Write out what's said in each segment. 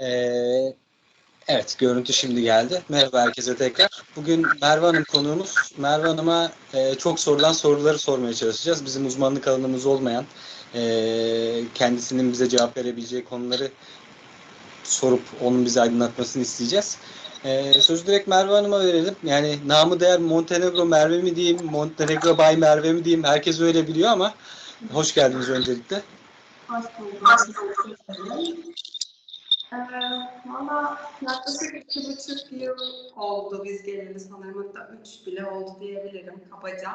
Ee, evet, görüntü şimdi geldi. Merhaba herkese tekrar. Bugün Merve Hanım konuğumuz. Merve Hanım'a e, çok sorulan soruları sormaya çalışacağız. Bizim uzmanlık alanımız olmayan, e, kendisinin bize cevap verebileceği konuları sorup onun bize aydınlatmasını isteyeceğiz. E, sözü direkt Merve Hanım'a verelim. Yani namı değer Montenegro Merve mi diyeyim, Montenegro Bay Merve mi diyeyim herkes öyle biliyor ama hoş geldiniz öncelikle. Hoş bulduk. Ee, Valla yaklaşık iki buçuk yıl oldu biz geleli sanırım. Hatta üç bile oldu diyebilirim kabaca.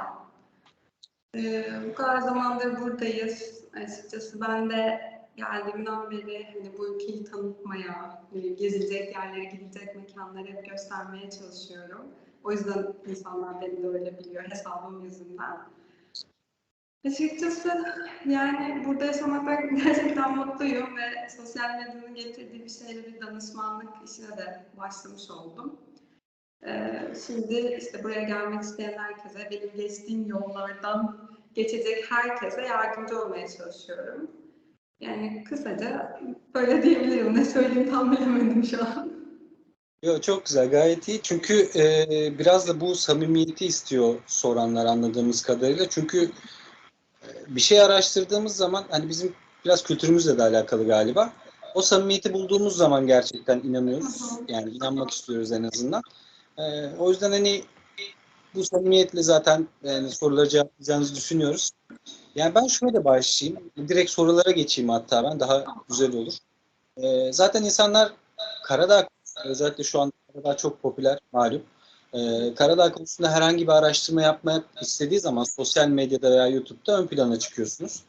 Ee, bu kadar zamandır buradayız. Açıkçası ben de geldiğimden beri hani bu ülkeyi tanıtmaya, hani gezilecek yerlere, gidecek mekanları hep göstermeye çalışıyorum. O yüzden insanlar beni de öyle biliyor hesabım yüzünden. Açıkçası yani burada yaşamaktan gerçekten mutluyum ve sosyal medyanın getirdiği bir şeyle bir danışmanlık işine de başlamış oldum. Ee, şimdi işte buraya gelmek isteyen herkese, benim geçtiğim yollardan geçecek herkese yardımcı olmaya çalışıyorum. Yani kısaca böyle diyebilirim. Ne söyleyeyim tam bilemedim şu an. Yo, çok güzel, gayet iyi. Çünkü e, biraz da bu samimiyeti istiyor soranlar anladığımız kadarıyla. Çünkü bir şey araştırdığımız zaman hani bizim biraz kültürümüzle de alakalı galiba. O samimiyeti bulduğumuz zaman gerçekten inanıyoruz. Yani inanmak istiyoruz en azından. E, o yüzden hani bu samimiyetle zaten yani soruları cevaplayacağınızı düşünüyoruz. Yani ben şöyle başlayayım. Direkt sorulara geçeyim hatta ben. Daha güzel olur. E, zaten insanlar Karadağ özellikle şu an Karadağ çok popüler malum. Ee, Karadağ konusunda herhangi bir araştırma yapmak istediği zaman sosyal medyada veya YouTube'da ön plana çıkıyorsunuz.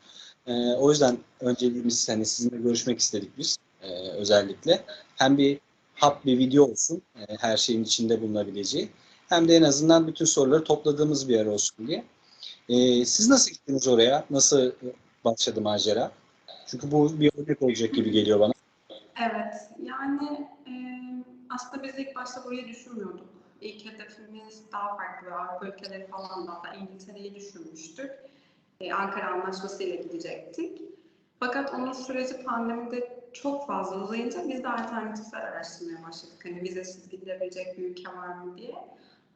Ee, o yüzden önceliğimiz hani sizinle görüşmek istedik biz e, özellikle. Hem bir hap bir video olsun e, her şeyin içinde bulunabileceği. Hem de en azından bütün soruları topladığımız bir yer olsun diye. Ee, siz nasıl gittiniz oraya? Nasıl başladı macera? Çünkü bu bir örnek olacak gibi geliyor bana. Evet, yani e, aslında biz ilk başta burayı düşünmüyorduk. İlk hedefimiz daha farklı Avrupa ülkeleri falan da İngiltere'yi düşünmüştük. E, Ankara Anlaşması ile gidecektik. Fakat onun süreci pandemide çok fazla uzayınca biz de alternatifler araştırmaya başladık. Hani vizesiz gidilebilecek bir ülke var mı diye.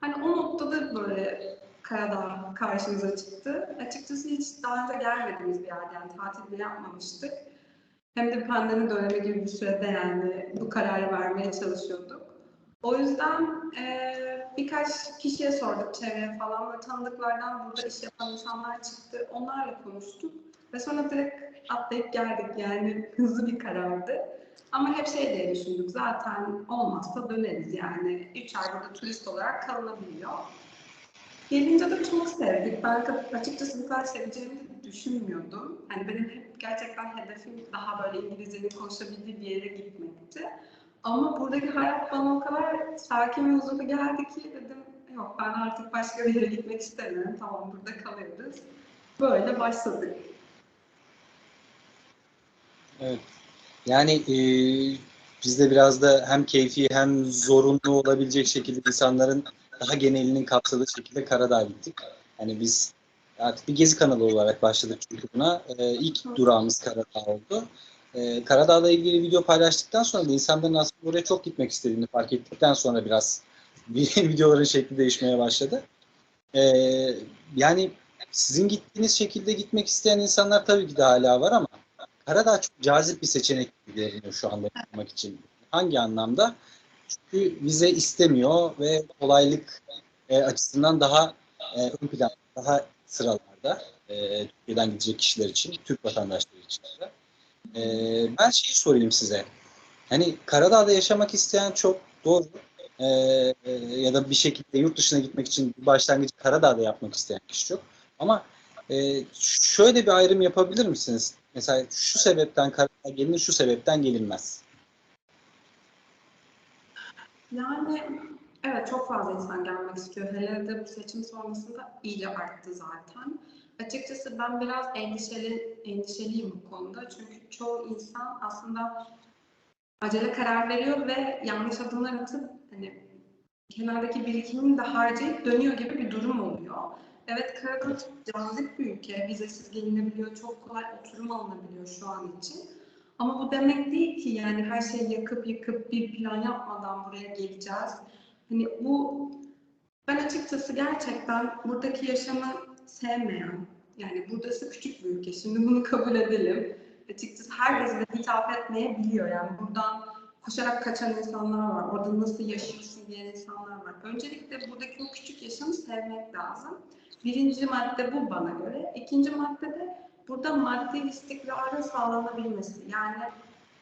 Hani o noktada böyle Karadağ karşımıza çıktı. Açıkçası hiç daha önce gelmediğimiz bir yerde yani tatil bile yapmamıştık. Hem de pandemi dönemi gibi bir sürede yani bu kararı vermeye çalışıyorduk. O yüzden eee, birkaç kişiye sorduk çevreye falan ve tanıdıklardan burada iş yapan insanlar çıktı. Onlarla konuştuk ve sonra direkt atlayıp geldik yani hızlı bir karardı. Ama hep şey diye düşündük zaten olmazsa döneriz yani. Üç ay burada turist olarak kalınabiliyor. Gelince de çok sevdik. Ben açıkçası bu kadar seveceğimi düşünmüyordum. Hani benim hep gerçekten hedefim daha böyle İngilizcenin konuşabildiği bir yere gitmekti. Ama buradaki hayat bana o kadar sakin ve huzurlu geldi ki dedim yok ben artık başka bir yere gitmek istemiyorum. Tamam burada kalıyoruz. Böyle başladık. Evet. Yani e, biz de biraz da hem keyfi hem zorunlu olabilecek şekilde insanların daha genelinin kapsadığı şekilde Karadağ'a gittik. Yani biz artık bir gezi kanalı olarak başladık çünkü buna. E, ilk durağımız Karadağ oldu. E, Karadağ'la ilgili video paylaştıktan sonra da insanların aslında oraya çok gitmek istediğini fark ettikten sonra biraz videoların şekli değişmeye başladı. E, yani sizin gittiğiniz şekilde gitmek isteyen insanlar tabii ki de hala var ama Karadağ çok cazip bir seçenek görünüyor şu anda yapmak için. Hangi anlamda? Çünkü vize istemiyor ve kolaylık e, açısından daha e, ön plan, daha sıralarda e, Türkiye'den gidecek kişiler için, Türk vatandaşları için de. E, ben şeyi sorayım size. Hani Karadağ'da yaşamak isteyen çok doğru. E, ya da bir şekilde yurt dışına gitmek için bir başlangıcı Karadağ'da yapmak isteyen kişi çok. Ama e, şöyle bir ayrım yapabilir misiniz? Mesela şu sebepten Karadağ'a gelinir, şu sebepten gelinmez. Yani evet çok fazla insan gelmek istiyor. Hele de bu seçim sonrasında iyice arttı zaten. Açıkçası ben biraz endişeli, endişeliyim bu konuda. Çünkü çoğu insan aslında acele karar veriyor ve yanlış adımlar atıp hani kenardaki birikimini de harcayıp dönüyor gibi bir durum oluyor. Evet Karadağ çok cazip bir ülke. Vizesiz gelinebiliyor. Çok kolay oturum alınabiliyor şu an için. Ama bu demek değil ki yani her şeyi yakıp yıkıp bir plan yapmadan buraya geleceğiz. Hani bu ben açıkçası gerçekten buradaki yaşamı sevmeyen, yani burası küçük bir ülke. Şimdi bunu kabul edelim. Açıkçası herkes de hitap etmeyebiliyor. Yani buradan koşarak kaçan insanlar var. Orada nasıl yaşıyorsun diyen insanlar var. Öncelikle buradaki o küçük yaşamı sevmek lazım. Birinci madde bu bana göre. İkinci madde de burada maddi istikrarın sağlanabilmesi. Yani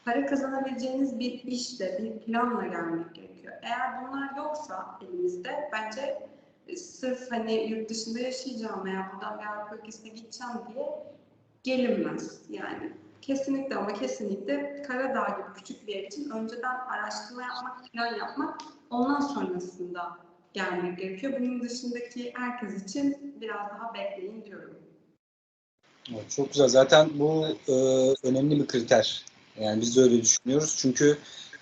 para kazanabileceğiniz bir işle, bir planla gelmek gerekiyor. Eğer bunlar yoksa elimizde bence sırf hani yurt dışında yaşayacağım veya buradan bir Avrupa ülkesine gideceğim diye gelinmez. Yani kesinlikle ama kesinlikle Karadağ gibi küçük bir yer için önceden araştırma yapmak, plan yapmak ondan sonrasında gelmek gerekiyor. Bunun dışındaki herkes için biraz daha bekleyin diyorum. Çok güzel. Zaten bu e, önemli bir kriter. Yani biz de öyle düşünüyoruz. Çünkü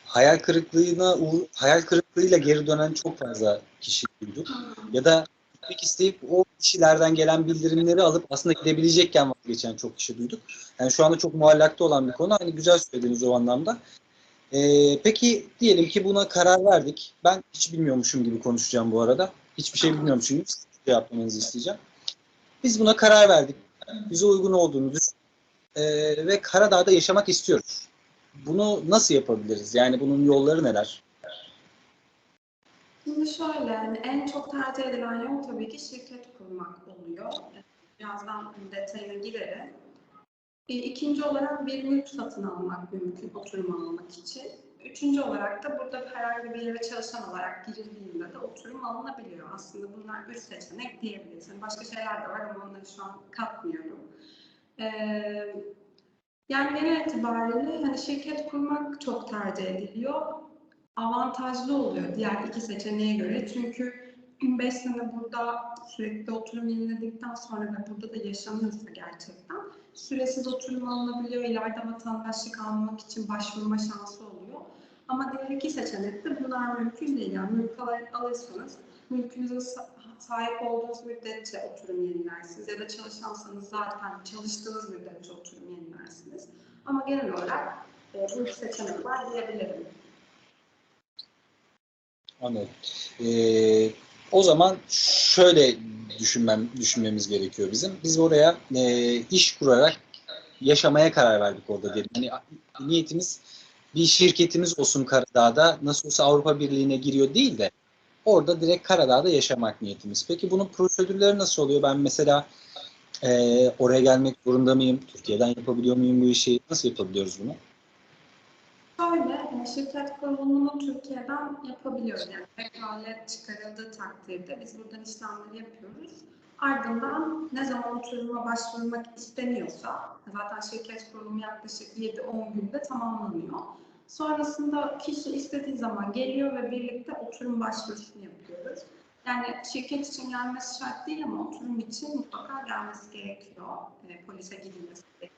hayal kırıklığına hayal kırıklığıyla geri dönen çok fazla kişi duyduk. Ya da gitmek isteyip o kişilerden gelen bildirimleri alıp aslında gidebilecekken vazgeçen çok kişi duyduk. Yani şu anda çok muallakta olan bir konu. Hani güzel söylediniz o anlamda. E, peki diyelim ki buna karar verdik. Ben hiç bilmiyormuşum gibi konuşacağım bu arada. Hiçbir şey bilmiyormuşum gibi size yapmanızı isteyeceğim. Biz buna karar verdik bize uygun olduğunu düşün Ee, ve Karadağ'da yaşamak istiyoruz. Bunu nasıl yapabiliriz? Yani bunun yolları neler? Şimdi şöyle, yani en çok tercih edilen yol tabii ki şirket kurmak oluyor. Birazdan detayına girerim. E, İkinci olarak bir mülk satın almak mümkün oturum almak için. Üçüncü olarak da burada herhangi bir yere çalışan olarak girildiğinde de oturum alınabiliyor. Aslında bunlar üç seçenek diyebiliriz. Yani başka şeyler de var ama onları şu an katmıyorum. Ee, yani genel itibariyle hani şirket kurmak çok tercih ediliyor avantajlı oluyor diğer iki seçeneğe göre. Çünkü 5 sene burada sürekli oturum yeniledikten sonra ve burada da yaşanıyorsa gerçekten süresiz oturum alınabiliyor. İleride vatandaşlık almak için başvurma şansı oluyor. Ama diğer iki seçenekte bunlar mümkün değil. Yani mülk al- alırsanız mülkünüze sa- sahip olduğunuz müddetçe oturum yenilersiniz. Ya da çalışansanız zaten çalıştığınız müddetçe oturum yenilersiniz. Ama genel olarak e, bu seçenek var diyebilirim. Anladım. Ee, o zaman şöyle düşünmem, düşünmemiz gerekiyor bizim. Biz oraya e, iş kurarak yaşamaya karar verdik orada diyelim. Yani niyetimiz bir şirketimiz olsun Karadağ'da nasıl olsa Avrupa Birliği'ne giriyor değil de orada direkt Karadağ'da yaşamak niyetimiz. Peki bunun prosedürleri nasıl oluyor? Ben mesela e, oraya gelmek zorunda mıyım? Türkiye'den yapabiliyor muyum bu işi? Nasıl yapabiliyoruz bunu? Şöyle, e, şirket kurulumunu Türkiye'den yapabiliyoruz. Yani vekalet çıkarıldığı takdirde biz buradan işlemleri yapıyoruz. Ardından ne zaman oturuma başvurmak isteniyorsa, zaten şirket kurulumu yaklaşık 7-10 günde tamamlanıyor. Sonrasında kişi istediği zaman geliyor ve birlikte oturum başvurusunu yapıyoruz. Yani şirket için gelmesi şart değil ama oturum için mutlaka gelmesi gerekiyor. E, polise gidilmesi gerekiyor.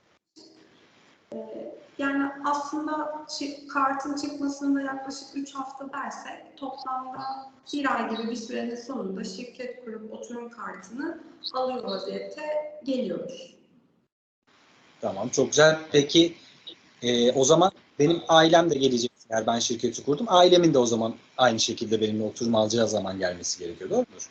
E, yani aslında kartın çıkmasında yaklaşık 3 hafta dersek toplamda bir ay gibi bir sürenin sonunda şirket kurup oturum kartını alıyor vaziyette geliyoruz. Tamam çok güzel. Peki e, o zaman benim ailem de gelecek. Eğer ben şirketi kurdum. Ailemin de o zaman aynı şekilde benimle oturum alacağı zaman gelmesi gerekiyor. Doğru mudur?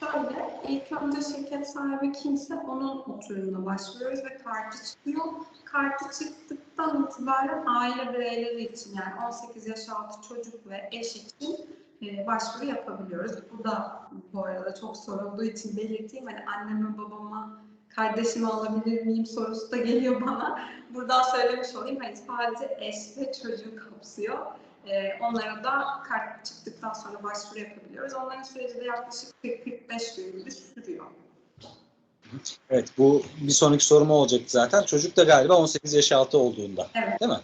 Şöyle, ilk önce şirket sahibi kimse onun oturumuna başvuruyoruz ve kartı çıkıyor. Kartı çıktıktan itibaren aile bireyleri için yani 18 yaş altı çocuk ve eş için e, başvuru yapabiliyoruz. Bu da bu arada çok sorulduğu için belirteyim. Hani anneme, babama, kardeşimi alabilir miyim sorusu da geliyor bana. Buradan söylemiş olayım. Hani sadece eş ve çocuğu kapsıyor. Ee, onlara da kart çıktıktan sonra başvuru yapabiliyoruz. Onların süreci de yaklaşık 40-45 gün gibi sürüyor. Evet bu bir sonraki sorum olacak zaten. Çocuk da galiba 18 yaş altı olduğunda. Evet. Değil mi?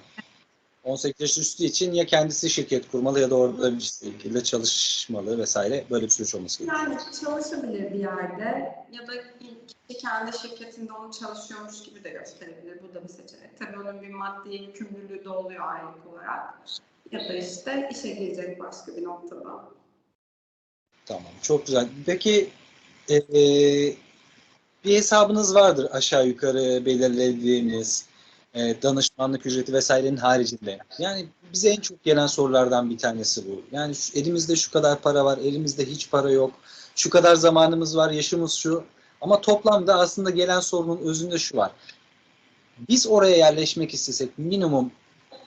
18 yaş üstü için ya kendisi şirket kurmalı ya da orada bir şekilde çalışmalı vesaire böyle bir süreç olması gerekiyor. Yani çalışabilir bir yerde ya da kendi şirketinde onu çalışıyormuş gibi de gösterebilir. Bu da bir seçenek. Tabii onun bir maddi yükümlülüğü de oluyor aylık olarak. Ya da işte işe girecek başka bir noktada. Tamam çok güzel. Peki e, e, bir hesabınız vardır aşağı yukarı belirlediğiniz. e, danışmanlık ücreti vesairenin haricinde. Yani bize en çok gelen sorulardan bir tanesi bu. Yani şu, elimizde şu kadar para var, elimizde hiç para yok. Şu kadar zamanımız var, yaşımız şu. Ama toplamda aslında gelen sorunun özünde şu var. Biz oraya yerleşmek istesek minimum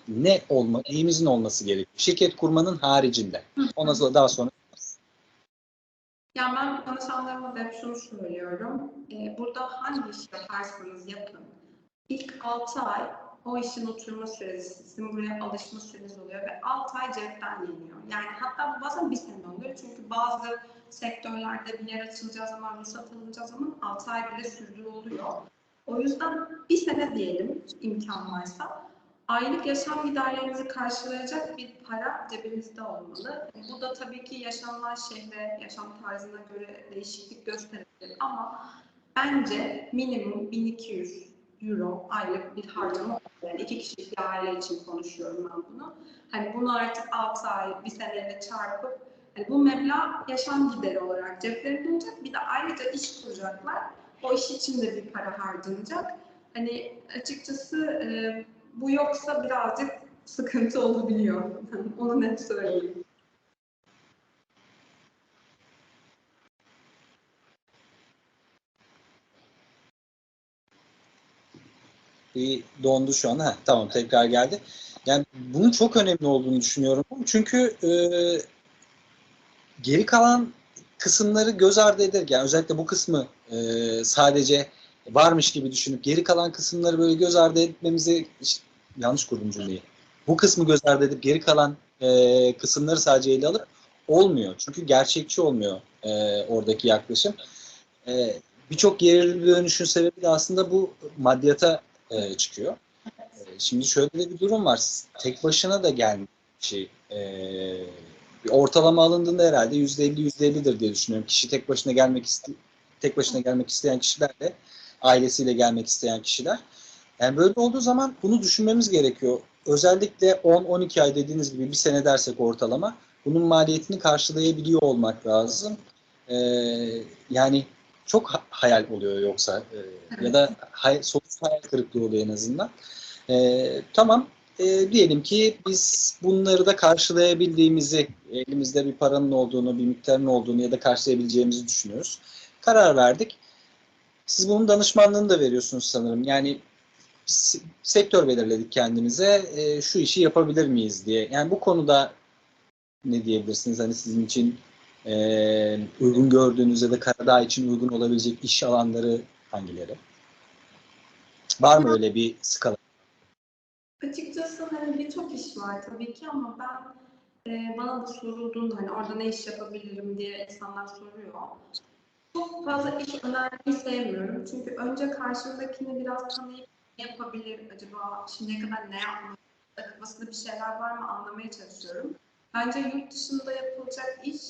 ne olma, neyimizin olması gerekiyor? Şirket kurmanın haricinde. Ondan sonra daha sonra Yani ben danışanlarıma da hep şunu söylüyorum. Ee, burada hangi iş yaparsanız yapın. İlk 6 ay o işin oturma süresi, sizin buraya alışma süreniz oluyor ve 6 ay cepten yeniyor. Yani hatta bazen bir sene oluyor. Çünkü bazı sektörlerde bir yer açılacağı zaman, ruhsat alınacağı zaman 6 ay bile sürdüğü oluyor. O yüzden bir sene diyelim imkan varsa aylık yaşam giderlerinizi karşılayacak bir para cebinizde olmalı. Bu da tabii ki yaşanılan şehre, yaşam tarzına göre değişiklik gösterebilir ama bence minimum 1200 euro aylık bir harcama. Yani iki kişilik bir aile için konuşuyorum ben bunu. Hani bunu artık 6 ay, bir seneyle çarpıp hani bu meblağ yaşam gideri olarak ceplerinde olacak. Bir de ayrıca iş kuracaklar. O iş için de bir para harcanacak. Hani açıkçası e, bu yoksa birazcık sıkıntı olabiliyor. Onu net söyleyeyim. bir dondu şu an. Heh, tamam tekrar geldi. Yani bunun çok önemli olduğunu düşünüyorum. Çünkü e, geri kalan kısımları göz ardı ederken özellikle bu kısmı e, sadece varmış gibi düşünüp geri kalan kısımları böyle göz ardı etmemizi işte, yanlış kurdum cümleyi. Bu kısmı göz ardı edip geri kalan e, kısımları sadece ele alıp olmuyor. Çünkü gerçekçi olmuyor e, oradaki yaklaşım. E, Birçok yerli dönüşün sebebi de aslında bu maddiyata e, çıkıyor. E, şimdi şöyle de bir durum var. Tek başına da gelmiş şey, e, bir ortalama alındığında herhalde %50 %50'dir diye düşünüyorum. Kişi tek başına gelmek iste tek başına gelmek isteyen kişilerle ailesiyle gelmek isteyen kişiler. Yani böyle olduğu zaman bunu düşünmemiz gerekiyor. Özellikle 10-12 ay dediğiniz gibi bir sene dersek ortalama bunun maliyetini karşılayabiliyor olmak lazım. Ee, yani çok ha- hayal oluyor yoksa e, ya da hay, sonuç hayal kırıklığı oluyor en azından. Ee, tamam e, diyelim ki biz bunları da karşılayabildiğimizi, elimizde bir paranın olduğunu, bir miktarın olduğunu ya da karşılayabileceğimizi düşünüyoruz. Karar verdik. Siz bunun danışmanlığını da veriyorsunuz sanırım. Yani sektör belirledik kendimize. e, şu işi yapabilir miyiz diye. Yani bu konuda ne diyebilirsiniz? Hani sizin için e, uygun gördüğünüz ya da Karadağ için uygun olabilecek iş alanları hangileri? Var mı öyle bir skala? Açıkçası hani birçok iş var tabii ki ama ben e, bana da sorulduğunda hani orada ne iş yapabilirim diye insanlar soruyor. Çok fazla iş önermeyi sevmiyorum. Çünkü önce karşımdakini biraz tanıyıp yapabilir acaba, şimdiye kadar ne yapmalı, kafasında bir şeyler var mı anlamaya çalışıyorum. Bence yurt dışında yapılacak iş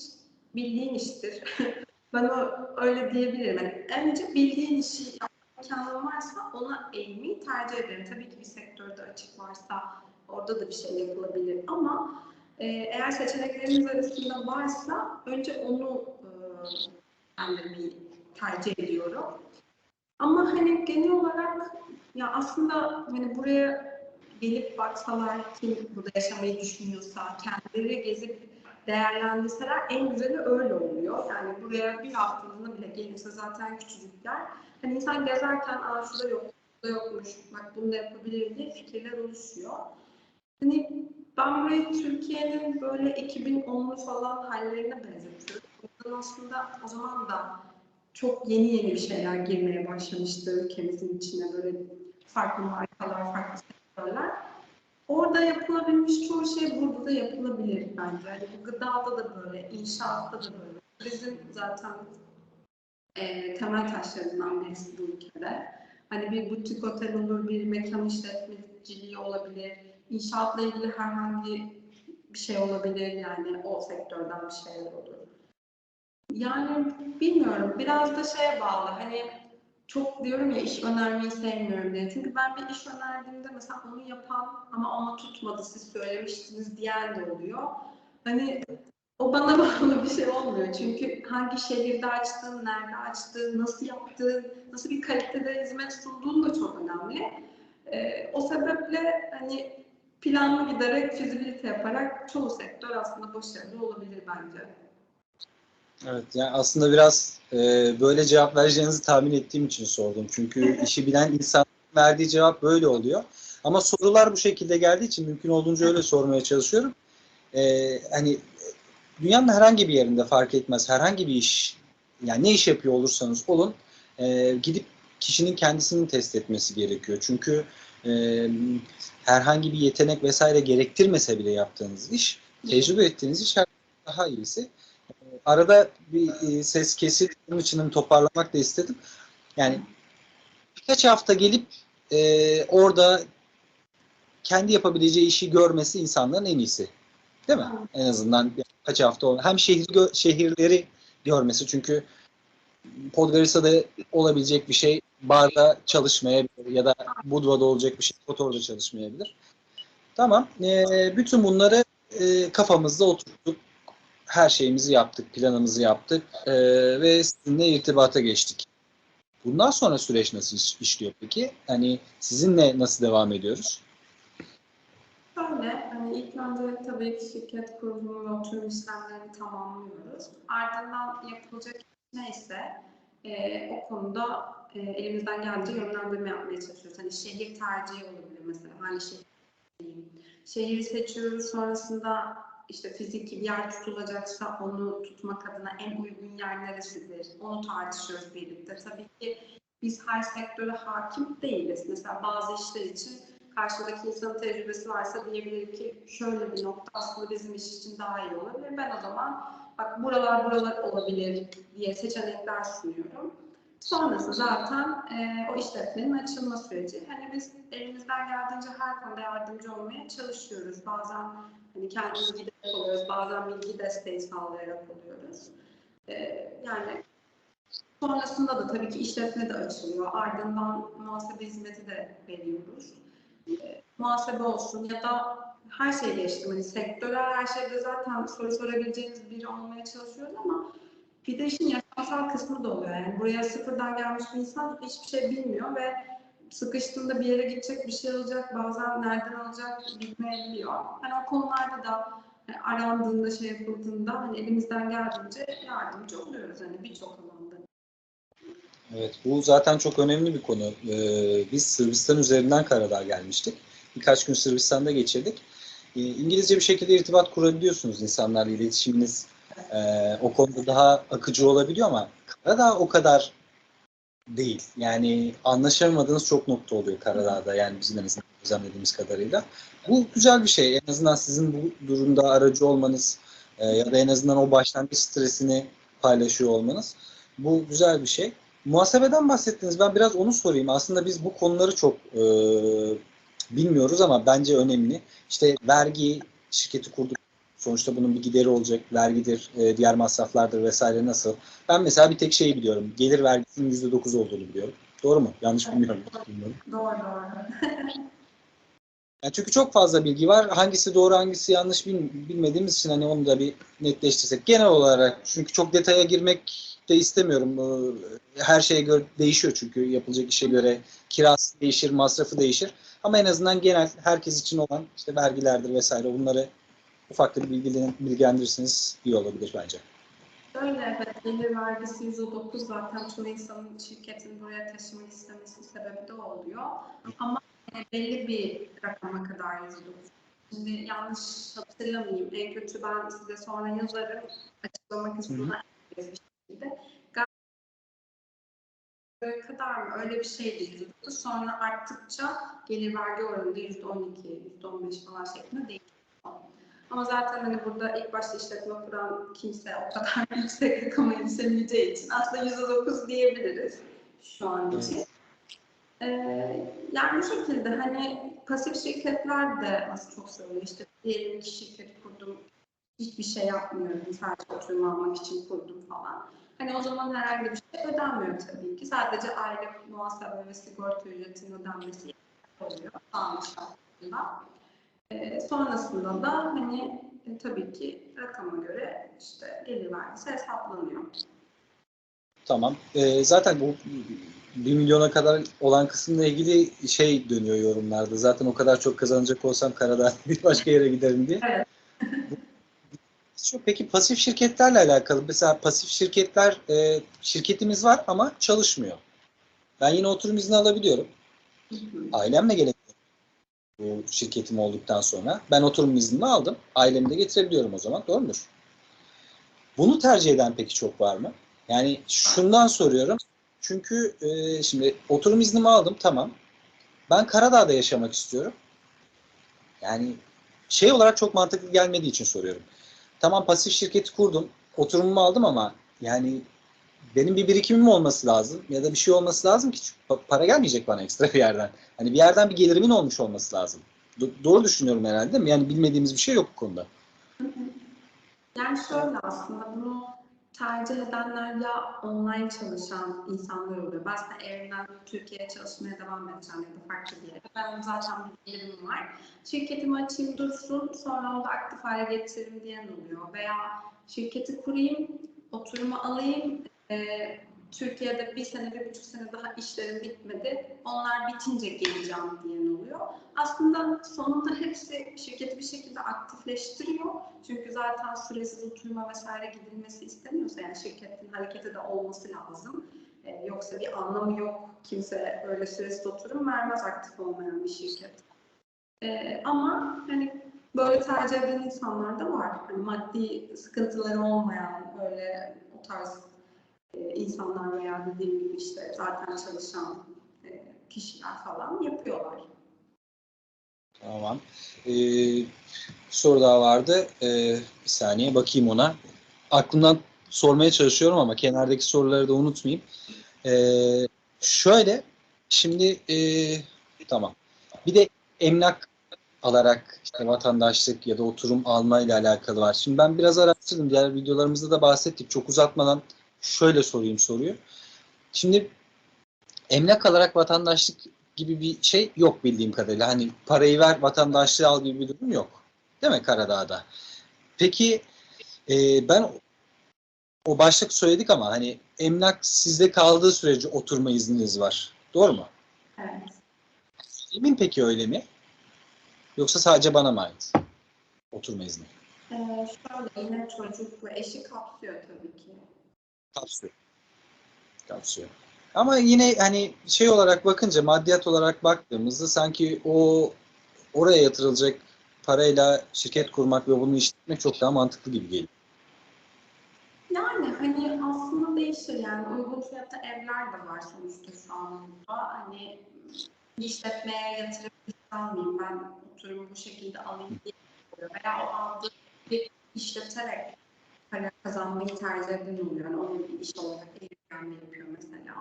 bildiğin iştir. ben o, öyle diyebilirim. Yani önce bildiğin işi yapma varsa ona eğilmeyi tercih ederim. Tabii ki bir sektörde açık varsa orada da bir şey yapılabilir ama e, eğer seçenekleriniz arasında varsa önce onu e, ben de bir tercih ediyorum. Ama hani genel olarak ya aslında hani buraya gelip baksalar kim burada yaşamayı düşünüyorsa kendileri gezip değerlendirseler en güzeli öyle oluyor. Yani buraya bir haftalığına bile gelirse zaten küçücükler. Hani insan gezerken aa yok, burada yokmuş, bak bunu da yapabilir diye fikirler oluşuyor. Hani ben burayı Türkiye'nin böyle 2010'lu falan hallerine benzetiyorum. Yüzden aslında o zaman da çok yeni yeni bir şeyler girmeye başlamıştı ülkemizin içine böyle farklı markalar, farklı sektörler. Orada yapılabilmiş çoğu şey burada da yapılabilir bence. Yani bu gıdada da böyle, inşaatta da böyle. Bizim zaten e, temel taşlarından birisi bu ülkede. Hani bir butik otel olur, bir mekan işletmeciliği olabilir. İnşaatla ilgili herhangi bir şey olabilir yani o sektörden bir şeyler olur. Yani bilmiyorum biraz da şeye bağlı hani çok diyorum ya iş önermeyi sevmiyorum diye. Çünkü ben bir iş önerdiğimde mesela onu yapan ama ona tutmadı siz söylemiştiniz diyen de oluyor. Hani o bana bağlı bir şey olmuyor. Çünkü hangi şehirde açtın, nerede açtın, nasıl yaptın, nasıl bir kalitede hizmet sunduğun da çok önemli. Ee, o sebeple hani planlı giderek fizibilite yaparak çoğu sektör aslında başarılı olabilir bence. Evet, yani aslında biraz e, böyle cevap vereceğinizi tahmin ettiğim için sordum. Çünkü işi bilen insan verdiği cevap böyle oluyor. Ama sorular bu şekilde geldiği için mümkün olduğunca öyle sormaya çalışıyorum. E, hani dünyanın herhangi bir yerinde fark etmez, herhangi bir iş, yani ne iş yapıyor olursanız olun, e, gidip kişinin kendisini test etmesi gerekiyor. Çünkü e, herhangi bir yetenek vesaire gerektirmese bile yaptığınız iş, tecrübe ettiğiniz iş daha iyisi arada bir e, ses kesildi. Bunun için hani toparlamak da istedim. Yani birkaç hafta gelip e, orada kendi yapabileceği işi görmesi insanların en iyisi. Değil mi? En azından birkaç hafta ol- hem şehir gö- şehirleri görmesi çünkü Podgorica'da olabilecek bir şey barda çalışmayabilir ya da Budva'da olacak bir şey Kotor'da çalışmayabilir. Tamam. E, bütün bunları e, kafamızda oturttuk her şeyimizi yaptık, planımızı yaptık e, ve sizinle irtibata geçtik. Bundan sonra süreç nasıl iş- işliyor peki? Hani sizinle nasıl devam ediyoruz? Şöyle, hani ilk önce tabii ki şirket kurulumu ve oturum işlemlerini tamamlıyoruz. Ardından yapılacak neyse e, o konuda e, elimizden geldiğince yönlendirme yapmaya çalışıyoruz. Hani şehir tercihi olabilir mesela. Hangi şehir? Şehri seçiyoruz. Sonrasında işte fiziki bir yer tutulacaksa onu tutmak adına en uygun yer neresidir? Onu tartışıyoruz birlikte. Tabii ki biz her sektöre hakim değiliz. Mesela bazı işler için karşıdaki insanın tecrübesi varsa diyebilir ki şöyle bir nokta aslında bizim iş için daha iyi olabilir. Ben o zaman bak buralar buralar olabilir diye seçenekler sunuyorum. Sonrası zaten e, o işletmenin açılma süreci. Hani biz elimizden geldiğince her konuda yardımcı olmaya çalışıyoruz. Bazen hani kendimiz giderek oluyoruz, bazen bilgi desteği sağlayarak oluyoruz. E, yani sonrasında da tabii ki işletme de açılıyor. Ardından muhasebe hizmeti de veriyoruz e, muhasebe olsun ya da her şey geçtim. Hani sektörel her şeyde zaten soru sorabileceğiniz biri olmaya çalışıyoruz ama bir de işin yaşamsal kısmı da oluyor. Yani buraya sıfırdan gelmiş bir insan hiçbir şey bilmiyor ve sıkıştığında bir yere gidecek bir şey alacak bazen nereden alacak bilmeyebiliyor. Hani o konularda da hani arandığında şey yapıldığında hani elimizden geldiğince yardımcı oluyoruz hani birçok alanda. Evet, bu zaten çok önemli bir konu. Ee, biz Sırbistan üzerinden Karadağ gelmiştik. Birkaç gün Sırbistan'da geçirdik. Ee, İngilizce bir şekilde irtibat kurabiliyorsunuz insanlarla iletişiminiz e, o konuda daha akıcı olabiliyor ama Karadağ o kadar değil. Yani anlaşamadığınız çok nokta oluyor Karadağ'da yani bizim en azından gözlemlediğimiz kadarıyla. Bu güzel bir şey. En azından sizin bu durumda aracı olmanız e, ya da en azından o başlangıç stresini paylaşıyor olmanız bu güzel bir şey. Muhasebeden bahsettiniz. Ben biraz onu sorayım. Aslında biz bu konuları çok e, bilmiyoruz ama bence önemli. İşte vergi şirketi kurduk. Sonuçta bunun bir gideri olacak. Vergidir, e, diğer masraflardır vesaire nasıl? Ben mesela bir tek şeyi biliyorum. Gelir vergisinin %9 olduğunu biliyorum. Doğru mu? Yanlış bilmiyorum. bilmiyorum. Doğru doğru. Yani çünkü çok fazla bilgi var. Hangisi doğru hangisi yanlış bil- bilmediğimiz için hani onu da bir netleştirsek. Genel olarak çünkü çok detaya girmek de istemiyorum. Ee, Her şeye göre değişiyor çünkü yapılacak işe göre kirası değişir, masrafı değişir. Ama en azından genel herkes için olan işte vergilerdir vesaire bunları ufak bir bilgilen- bilgilendirirseniz iyi olabilir bence. Öyle evet. Gelir vergisi %9 zaten çoğu insanın şirketin buraya taşımak istemesi sebebi de oluyor. Ama belli bir rakama kadar %9. Şimdi yanlış hatırlamayayım. En kötü ben size sonra yazarım. Açıklama kısmına bir şekilde. Kadar mı? Öyle bir şeydi %9. Sonra arttıkça gelir vergi oranı da %12, %15 falan şeklinde değişiyor. Ama zaten hani burada ilk başta işletme kuran kimse o kadar yüksek rakama yükselmeyeceği için aslında %9 diyebiliriz şu an için. Ee, yani bu şekilde hani pasif şirketler de az çok söylüyor. İşte diyelim ki şirket kurdum, hiçbir şey yapmıyorum, sadece oturum almak için kurdum falan. Hani o zaman herhangi bir şey ödenmiyor tabii ki. Sadece aylık muhasebe ve sigorta ücretinin ödenmesi oluyor. Sağlık şartlarında. Ee, sonrasında da hani e, tabii ki rakama göre işte gelir vergisi hesaplanıyor. Tamam. Ee, zaten bu 1 milyona kadar olan kısımla ilgili şey dönüyor yorumlarda. Zaten o kadar çok kazanacak olsam Karadağ değil başka yere giderim diye. Evet. Şu, peki pasif şirketlerle alakalı mesela pasif şirketler e, şirketimiz var ama çalışmıyor. Ben yine oturum izni alabiliyorum. Ailemle gelebiliyorum. Bu şirketim olduktan sonra. Ben oturum iznini aldım. Ailemi de getirebiliyorum o zaman. Doğru mudur? Bunu tercih eden peki çok var mı? Yani şundan soruyorum. Çünkü e, şimdi oturum iznimi aldım. Tamam. Ben Karadağ'da yaşamak istiyorum. Yani şey olarak çok mantıklı gelmediği için soruyorum. Tamam pasif şirketi kurdum. Oturumumu aldım ama yani benim bir birikimim olması lazım ya da bir şey olması lazım ki para gelmeyecek bana ekstra bir yerden. Hani bir yerden bir gelirimin olmuş olması lazım. Do- doğru düşünüyorum herhalde değil mi? Yani bilmediğimiz bir şey yok bu konuda. Yani şöyle aslında bunu tercih edenler ya online çalışan insanlar oluyor. Ben aslında evimden Türkiye'ye çalışmaya devam edeceğim ya da farklı bir yere. Ben zaten bir gelirim var. Şirketimi açayım dursun sonra onu da aktif hale getiririm diyen oluyor. Veya şirketi kurayım, oturumu alayım, e, Türkiye'de bir sene, bir buçuk sene daha işlerim bitmedi. Onlar bitince geleceğim diyen oluyor. Aslında sonunda hepsi şirketi bir şekilde aktifleştiriyor. Çünkü zaten süresiz oturma vesaire gidilmesi istemiyorsa yani şirketin harekete de olması lazım. Ee, yoksa bir anlamı yok. Kimse öyle süresiz oturum vermez aktif olmayan bir şirket. Ee, ama hani böyle tercih eden insanlar da var. Hani maddi sıkıntıları olmayan öyle o tarz e, insanlar veya dediğim gibi işte zaten çalışan e, kişiler falan yapıyorlar. Tamam. Ee, bir soru daha vardı. Ee, bir saniye bakayım ona. Aklımdan sormaya çalışıyorum ama kenardaki soruları da unutmayayım. Ee, şöyle, şimdi ee, tamam. Bir de emlak alarak işte vatandaşlık ya da oturum alma ile alakalı var. Şimdi ben biraz araştırdım. Diğer videolarımızda da bahsettik. Çok uzatmadan şöyle sorayım soruyu. Şimdi emlak alarak vatandaşlık gibi bir şey yok bildiğim kadarıyla. Hani parayı ver vatandaşlığı al gibi bir durum yok. Değil mi Karadağ'da? Peki e, ben o başlık söyledik ama hani emlak sizde kaldığı sürece oturma izniniz var. Doğru mu? Evet. Emin peki öyle mi? Yoksa sadece bana mı ait? Oturma izni. Ee, şöyle yine çocuk ve eşi kapsıyor tabii ki. Kapsıyor. Kapsıyor. Ama yine hani şey olarak bakınca maddiyat olarak baktığımızda sanki o oraya yatırılacak parayla şirket kurmak ve bunu işletmek çok daha mantıklı gibi geliyor. Yani hani aslında değişir yani uygun fiyatta evler de var sonuçta şu an burada. Hani işletmeye yatırıp risk almayayım ben oturumu bu şekilde alayım diye. Veya o aldığı işleterek kazanmayı tercih eden oluyor. Yani onu bir iş olarak Airbnb yapıyor mesela.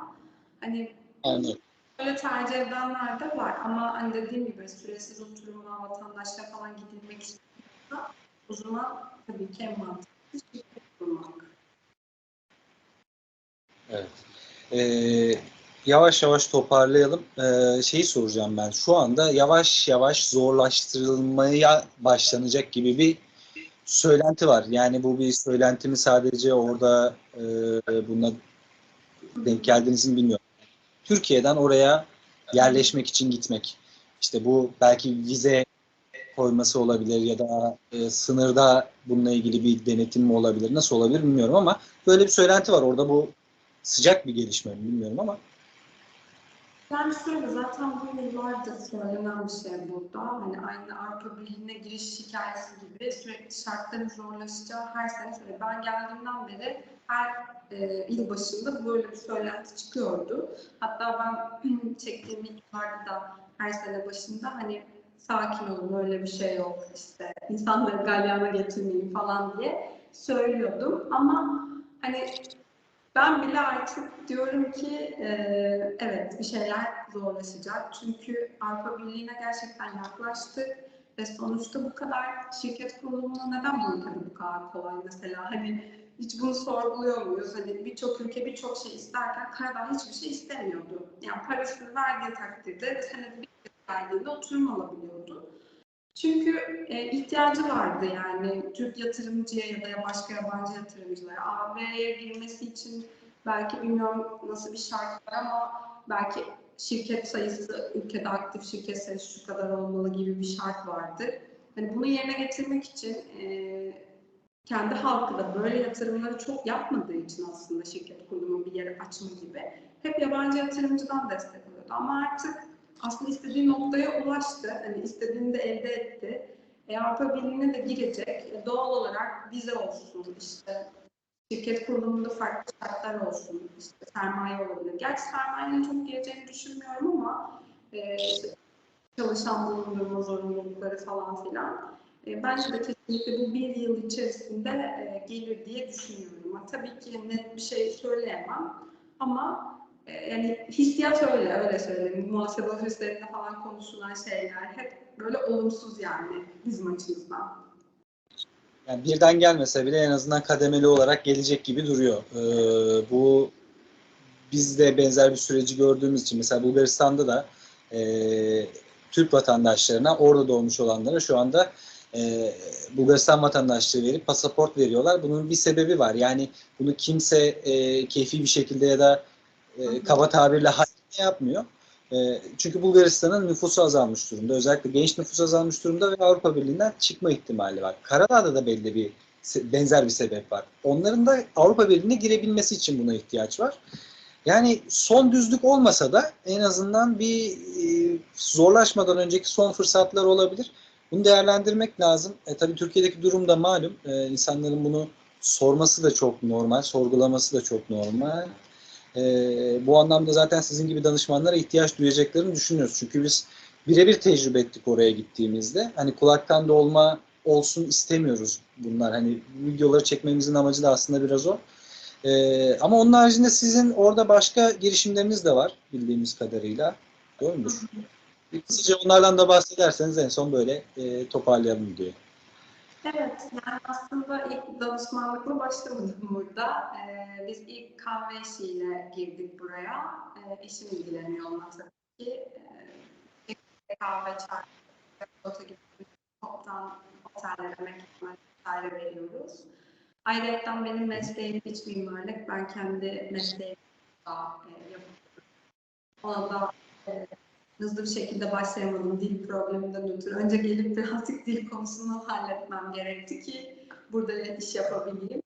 Hani Anladım. Böyle tercih edenler de var ama hani dediğim gibi süresiz oturuma, vatandaşla falan gidilmek istiyorsa o zaman tabii ki en mantıklı şirket kurmak. Evet. Ee, yavaş yavaş toparlayalım. Ee, şeyi soracağım ben. Şu anda yavaş yavaş zorlaştırılmaya başlanacak gibi bir söylenti var. Yani bu bir söylenti mi sadece orada e, buna denk geldiniz mi bilmiyorum. Türkiye'den oraya yerleşmek için gitmek. İşte bu belki vize koyması olabilir ya da e, sınırda bununla ilgili bir denetim mi olabilir? Nasıl olabilir bilmiyorum ama böyle bir söylenti var. Orada bu sıcak bir gelişme mi bilmiyorum ama Yani şöyle zaten bu yıllardır söylenen bir şey burada. Hani aynı Avrupa Birliği'ne giriş hikayesi gibi sürekli şartların zorlaşacağı her sene söylüyor. Ben geldiğimden beri her e, yıl başında böyle bir söylenti çıkıyordu. Hatta ben çektiğim videolarda da her sene başında hani sakin olun öyle bir şey yok işte insanları galyana getirmeyin falan diye söylüyordum. Ama hani ben bile artık diyorum ki e, evet bir şeyler zorlaşacak. Çünkü Avrupa Birliği'ne gerçekten yaklaştık ve sonuçta bu kadar şirket kurulumuna neden bu ülkede bu kadar kolay mesela? Hani hiç bunu sorguluyor muyuz? Hani birçok ülke birçok şey isterken Karadağ hiçbir şey istemiyordu. Yani parasını verdiği takdirde senede bir kez verdiğinde oturum alabiliyordu. Çünkü e, ihtiyacı vardı yani Türk yatırımcıya ya da başka yabancı yatırımcılara AB'ye girmesi için belki bilmiyorum nasıl bir şart var ama belki şirket sayısı, ülkede aktif şirket sayısı şu kadar olmalı gibi bir şart vardı. Hani bunu yerine getirmek için e, kendi halkı da böyle yatırımları çok yapmadığı için aslında şirket kurulumu bir yer açma gibi hep yabancı yatırımcıdan destek alıyordu. Ama artık aslında istediği noktaya ulaştı. Hani istediğini de elde etti. E, Avrupa Birliği'ne de girecek. E, doğal olarak vize olsun, işte şirket kurulumunda farklı şartlar olsun, işte sermaye olabilir. Gerçi sermayenin çok gireceğini düşünmüyorum ama e, çalışan bulundurma zorunlulukları falan filan. E, bence de kesinlikle bu bir yıl içerisinde e, gelir diye düşünüyorum. Tabii ki net bir şey söyleyemem ama yani hissiyat öyle, öyle söyleyeyim. Muhasebe ofislerinde falan konuşulan şeyler hep böyle olumsuz yani bizim açımızdan. Yani birden gelmese bile en azından kademeli olarak gelecek gibi duruyor. Ee, bu biz de benzer bir süreci gördüğümüz için mesela Bulgaristan'da da e, Türk vatandaşlarına orada doğmuş olanlara şu anda e, Bulgaristan vatandaşlığı verip pasaport veriyorlar. Bunun bir sebebi var. Yani bunu kimse e, keyfi bir şekilde ya da e, kaba tabirle hayrına yapmıyor. E, çünkü Bulgaristan'ın nüfusu azalmış durumda. Özellikle genç nüfus azalmış durumda ve Avrupa Birliği'nden çıkma ihtimali var. Karadağ'da da belli bir benzer bir sebep var. Onların da Avrupa Birliği'ne girebilmesi için buna ihtiyaç var. Yani son düzlük olmasa da en azından bir e, zorlaşmadan önceki son fırsatlar olabilir. Bunu değerlendirmek lazım. E, tabii Türkiye'deki durum da malum. E, insanların bunu sorması da çok normal, sorgulaması da çok normal. E, bu anlamda zaten sizin gibi danışmanlara ihtiyaç duyacaklarını düşünüyoruz. Çünkü biz birebir tecrübe ettik oraya gittiğimizde. Hani kulaktan dolma olsun istemiyoruz bunlar. Hani videoları çekmemizin amacı da aslında biraz o. Ee, ama onun haricinde sizin orada başka girişimleriniz de var bildiğimiz kadarıyla. Doğru mudur? Kısaca onlardan da bahsederseniz en son böyle e, toparlayalım diye. Evet, yani aslında ilk danışmanlıkla başlamadım burada. Ee, biz ilk kahve işiyle girdik buraya. Ee, eşim ilgileniyor onunla tabii ki. Ee, kahve, çay, oto gibi toptan otellere, mekanlara veriyoruz. Ayrıca benim mesleğim iç mimarlık. Ben kendi mesleğimi da e, yapıyorum. Ona da e, hızlı bir şekilde başlayamadım dil probleminden ötürü. Önce gelip birazcık dil konusunu halletmem gerekti ki burada iş yapabileyim.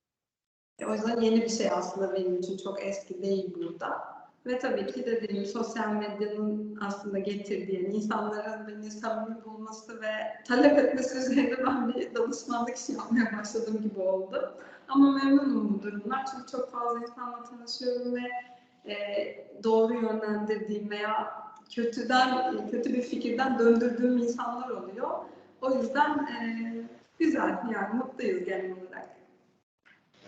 O yüzden yeni bir şey aslında benim için çok eski değil burada. Ve tabii ki dediğim gibi sosyal medyanın aslında getirdiği, yani insanların beni samimi bulması ve talep etmesi üzerine ben bir danışmanlık işi yapmaya başladım gibi oldu. Ama memnunum bu durumlar çünkü çok fazla insanla tanışıyorum ve e, doğru yönlendirdiğim veya kötüden kötü bir fikirden döndürdüğüm insanlar oluyor. O yüzden e, güzel yani mutluyuz genel olarak.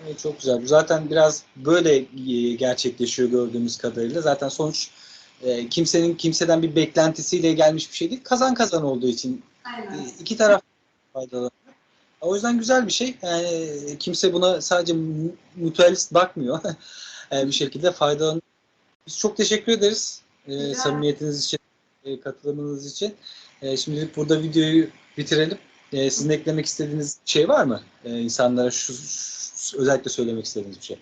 Evet, çok güzel. Zaten biraz böyle e, gerçekleşiyor gördüğümüz kadarıyla. Zaten sonuç e, kimsenin kimseden bir beklentisiyle gelmiş bir şey değil. Kazan kazan olduğu için Aynen. e, iki taraf faydalanıyor. O yüzden güzel bir şey. Yani kimse buna sadece mu- mutualist bakmıyor. E, bir şekilde faydalanıyor. Biz çok teşekkür ederiz e, samimiyetiniz için, e, katılımınız için. E, şimdilik burada videoyu bitirelim. E, sizin eklemek istediğiniz bir şey var mı? E, insanlara şu, şu- özellikle söylemek istediğiniz bir şey.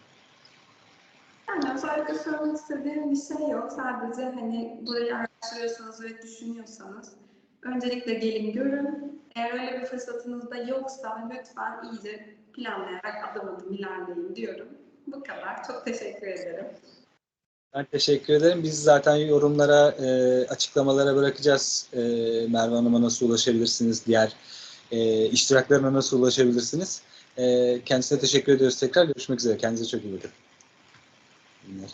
Yani özellikle söylemek istediğim bir şey yok. Sadece hani burayı araştırıyorsanız ve düşünüyorsanız öncelikle gelin görün. Eğer öyle bir fırsatınız da yoksa lütfen iyice planlayarak adım adım ilerleyin diyorum. Bu kadar. Çok teşekkür ederim. Ben teşekkür ederim. Biz zaten yorumlara, e, açıklamalara bırakacağız. E, Merve Hanım'a nasıl ulaşabilirsiniz, diğer e, iştiraklarına nasıl ulaşabilirsiniz. E, kendisine teşekkür ediyoruz tekrar. Görüşmek üzere. Kendinize çok iyi bakın. İyi.